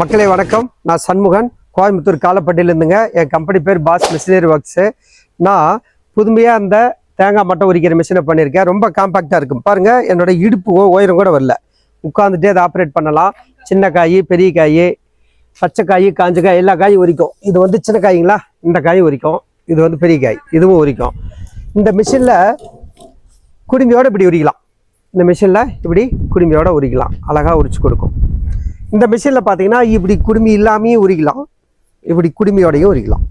மக்களே வணக்கம். நான் சண்முகன். கோயம்புத்தூர் காலப்பட்டியிலேருந்துங்க. என் கம்பெனி பேர் பாஸ் மிஷினரி ஒர்க்ஸு நான் புதுமையாக அந்த தேங்காய் மட்டை உரிக்கிற மிஷினை பண்ணியிருக்கேன். ரொம்ப காம்பாக்டாக இருக்கும். பாருங்கள் என்னோடய இடுப்பு உயரம் கூட வரல. உட்காந்துட்டே அதை ஆப்ரேட் பண்ணலாம். சின்ன காய் பெரிய காய் பச்சை காய் காஞ்ச காய் எல்லா காயும் உரிக்கும். இது வந்து சின்ன காய்ங்களா? இந்த காய் உரிக்கும். இது வந்து பெரிய காய். இதுவும் உரிக்கும். இந்த மிஷினில் குடும்பியோடு இப்படி உரிக்கலாம். இந்த மிஷினில் இப்படி குடும்பியோடு உரிக்கலாம். அழகாக உரிச்சு கொடுக்கும். இந்த மிஷினில் பார்த்தீங்கன்னா இப்படி குடுமி இல்லாமையும் உரிக்கலாம். இப்படி குடுமியோடையும் உரிக்கலாம்.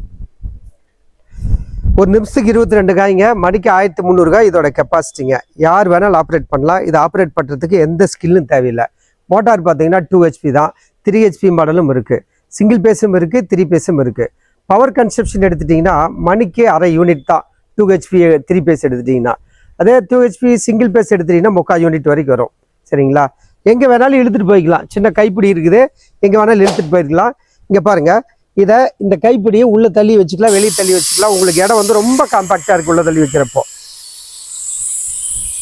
ஒரு நிமிஷத்துக்கு இருபத்தி ரெண்டு காய்ங்க மணிக்கு ஆயிரத்தி முந்நூறுகாய் இதோட கெப்பாசிட்டிங்க யார் வேணாலும் ஆப்ரேட் பண்ணலாம். இதை ஆப்ரேட் பண்ணுறதுக்கு எந்த ஸ்கில்லும் தேவையில்லை. மோட்டார் பார்த்தீங்கன்னா டூ ஹெச்பி தான். த்ரீ ஹெச்பி மாடலும் இருக்குது சிங்கிள் பேஸும் இருக்குது த்ரீ பேஸும் இருக்குது பவர் கன்சப்ஷன் எடுத்துட்டிங்கன்னா மணிக்கு அரை யூனிட் தான். டூ ஹெச்பி த்ரீ பேஸ் எடுத்துட்டிங்கன்னா. அதே டூ ஹெச்பி சிங்கிள் பேஸ் எடுத்துட்டீங்கன்னா முக்கால் யூனிட் வரைக்கும் வரும். சரிங்களா? எங்கே வேணாலும் இழுத்துட்டு போய்க்கலாம். சின்ன கைப்பிடி இருக்குது. எங்கே வேணாலும் இழுத்துட்டு போயிருக்கலாம் இங்கே பாருங்கள் இதை இந்த கைப்பிடியை உள்ளே தள்ளி வச்சுக்கலாம் வெளியே தள்ளி வச்சுக்கலாம். உங்களுக்கு இடம் வந்து ரொம்ப காம்பாக்டாக இருக்குது உள்ளே தள்ளி வைக்கிறப்போ.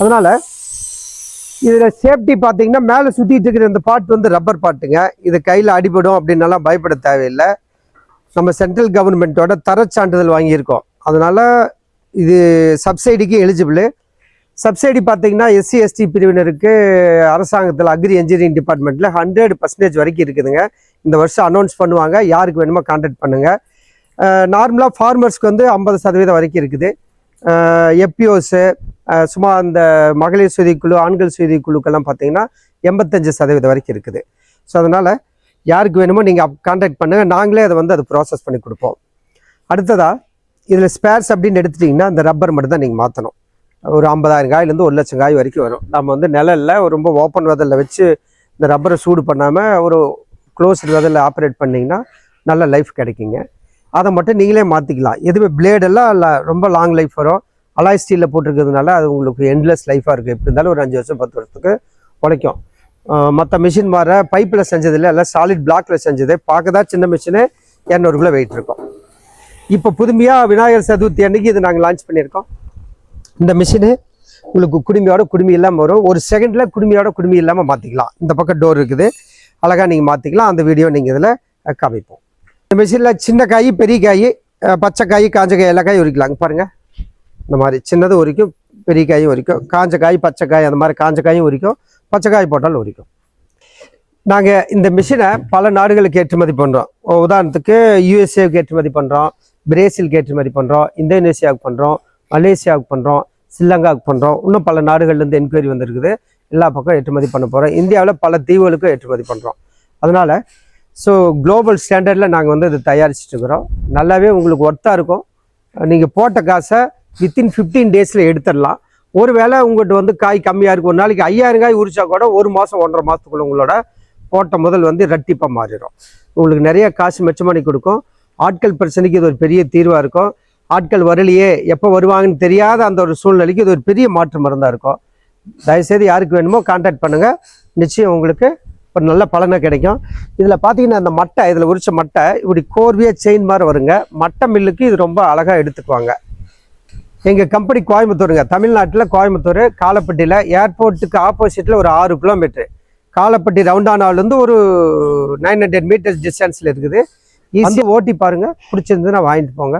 அதனால் இதில் சேஃப்டி பார்த்தீங்கன்னா மேலே சுற்றிட்டு இருக்கிற இந்த பாட்டு வந்து ரப்பர் பாட்டுங்க இது கையில் அடிபடும் அப்படின்னலாம் பயப்பட தேவையில்லை. நம்ம சென்ட்ரல் கவர்மெண்ட்டோட தரச்சான்றிதழ் வாங்கியிருக்கோம். அதனால் இது சப்சைடிக்கு எலிஜிபிள் சப்சிடி பார்த்தீங்கன்னா எஸ்சி எஸ்டி பிரிவினருக்கு அரசாங்கத்தில் அக்ரி இன்ஜினியரிங் டிபார்ட்மெண்ட்டில் ஹண்ட்ரட் பர்சன்டேஜ் வரைக்கும் இருக்குதுங்க. இந்த வருஷம் அனௌன்ஸ் பண்ணுவாங்க. யாருக்கு வேணுமோ கான்டாக்ட் பண்ணுங்கள் நார்மலாக ஃபார்மர்ஸ்க்கு வந்து ஐம்பது சதவீதம் வரைக்கும் இருக்குது. எப்பிஓஸு சும்மா அந்த மகளிர் சுயதிக்குழு ஆண்கள் சுயதிக்குழுக்கெல்லாம் பார்த்தீங்கன்னா எண்பத்தஞ்சு சதவீதம் வரைக்கும் இருக்குது. ஸோ அதனால் யாருக்கு வேணுமோ நீங்கள் கான்டாக்ட் பண்ணுங்கள் நாங்களே அதை வந்து அதை ப்ராசஸ் பண்ணி கொடுப்போம். அடுத்ததாக இதில் ஸ்பேர்ஸ் அப்படின்னு எடுத்துட்டிங்கன்னா அந்த ரப்பர் மட்டும் தான் நீங்கள் மாற்றணும் ஒரு ஐம்பதாயிரம் காயிலேருந்து ஒரு லட்சம் காய் வரைக்கும் வரும். நம்ம வந்து நிழலில் ஒரு ரொம்ப ஓப்பன் வெதரில் வச்சு இந்த ரப்பரை சூடு பண்ணாமல் ஒரு க்ளோஸ்டு வெதரில் ஆப்ரேட் பண்ணிங்கன்னா நல்ல லைஃப் கிடைக்குங்க. அதை மட்டும் நீங்களே மாற்றிக்கலாம் எதுவுமே பிளேடெல்லாம் ரொம்ப லாங் லைஃப் வரும். அலாய் ஸ்டீலில் போட்டிருக்கிறதுனால அது உங்களுக்கு எண்ட்லெஸ் லைஃபாக இருக்குது எப்படி இருந்தாலும் ஒரு அஞ்சு வருஷம் பத்து வருஷத்துக்கு உழைக்கும். மற்ற மிஷின் மாற பைப்பில் செஞ்சதில்ல எல்லாம் சாலிட் பிளாக்ல செஞ்சது. பார்க்க தான் சின்ன மிஷினு இரநூறு கிலோ வெயிட் இருக்கும். இப்போ புதுமையாக விநாயகர் சதுர்த்தி அன்னைக்கு இது நாங்கள் லான்ச் பண்ணியிருக்கோம். இந்த மிஷினு உங்களுக்கு குடுமையோட குடுமி இல்லாமல் வரும். ஒரு செகண்டில் குடுமையோட குடுமி இல்லாமல் மாற்றிக்கலாம் இந்த பக்கம் டோர் இருக்குது. அழகாக நீங்கள் மாற்றிக்கலாம் அந்த வீடியோ நீங்கள் இதில் காமிப்போம். இந்த மிஷினில் சின்ன காய் பெரிய காய் பச்சைக்காய் பச்சை காய் காஞ்ச காய் எல்லா காயும் உரிக்கலாம் பாருங்கள் இந்த மாதிரி சின்னது உரிக்கும் பெரிய காயும் உரிக்கும். காஞ்ச காய் பச்சை காய் அந்த மாதிரி காஞ்ச காயும் உரிக்கும். பச்சை காய் போட்டாலும் உரிக்கும். நாங்கள் இந்த மிஷினை பல நாடுகளுக்கு ஏற்றுமதி பண்ணுறோம் உதாரணத்துக்கு யூஎஸ்ஏவுக்கு ஏற்றுமதி பண்ணுறோம் பிரேசிலுக்கு ஏற்றுமதி பண்ணுறோம் இந்தோனேஷியாவுக்கு பண்ணுறோம் மலேசியாவுக்கு பண்ணுறோம் ஸ்ரீலங்காவுக்கு பண்ணுறோம் இன்னும் பல நாடுகள்லேருந்து என்கொயரி வந்திருக்குது. எல்லா பக்கம் ஏற்றுமதி பண்ண போகிறோம் இந்தியாவில் பல தீவுகளுக்கும் ஏற்றுமதி பண்ணுறோம் அதனால் ஸோ குளோபல் ஸ்டாண்டர்டில் நாங்கள் வந்து இது தயாரிச்சுட்டு இருக்கிறோம். நல்லாவே உங்களுக்கு ஒர்த்தாக இருக்கும். நீங்கள் போட்ட காசை வித்தின் ஃபிஃப்டீன் டேஸில் எடுத்துடலாம். ஒரு வேளை உங்கள்கிட்ட வந்து காய் கம்மியாக இருக்கும் ஒரு நாளைக்கு ஐயாயிரம் காய் உரிச்சா கூட ஒரு மாதம் ஒன்றரை மாதத்துக்குள்ள உங்களோட போட்ட முதல் வந்து ரெட்டிப்பாக மாறிடும். உங்களுக்கு நிறைய காசு மிச்சம் கொடுக்கும். ஆட்கள் பிரச்சனைக்கு இது ஒரு பெரிய தீர்வாக இருக்கும். ஆட்கள் வரலையே எப்போ வருவாங்கன்னு தெரியாத அந்த ஒரு சூழ்நிலைக்கு இது ஒரு பெரிய மாற்று மருந்தாக இருக்கும். தயவுசெய்து யாருக்கு வேணுமோ கான்டாக்ட் பண்ணுங்கள் நிச்சயம் உங்களுக்கு ஒரு நல்ல பலனை கிடைக்கும். இதில் பார்த்தீங்கன்னா அந்த மட்டை இதில் உரிச்ச மட்டை இப்படி கோர்வையாக செயின் மாதிரி வருங்க. மட்டை மில்லுக்கு இது ரொம்ப அழகாக எடுத்துக்குவாங்க. எங்கள் கம்பெனி கோயம்புத்தூருங்க. தமிழ்நாட்டில் கோயம்புத்தூர் காலப்பட்டியில் ஏர்போர்ட்டுக்கு ஆப்போசிட்டில் ஒரு ஆறு கிலோமீட்டர் காலப்பட்டி ரவுண்டானாலேருந்து ஒரு நைன் ஹண்ட்ரட் மீட்டர்ஸ் டிஸ்டன்ஸில் இருக்குது. ஈஸி ஓட்டி பாருங்கள் பிடிச்சிருந்ததுன்னா வாங்கிட்டு போங்க.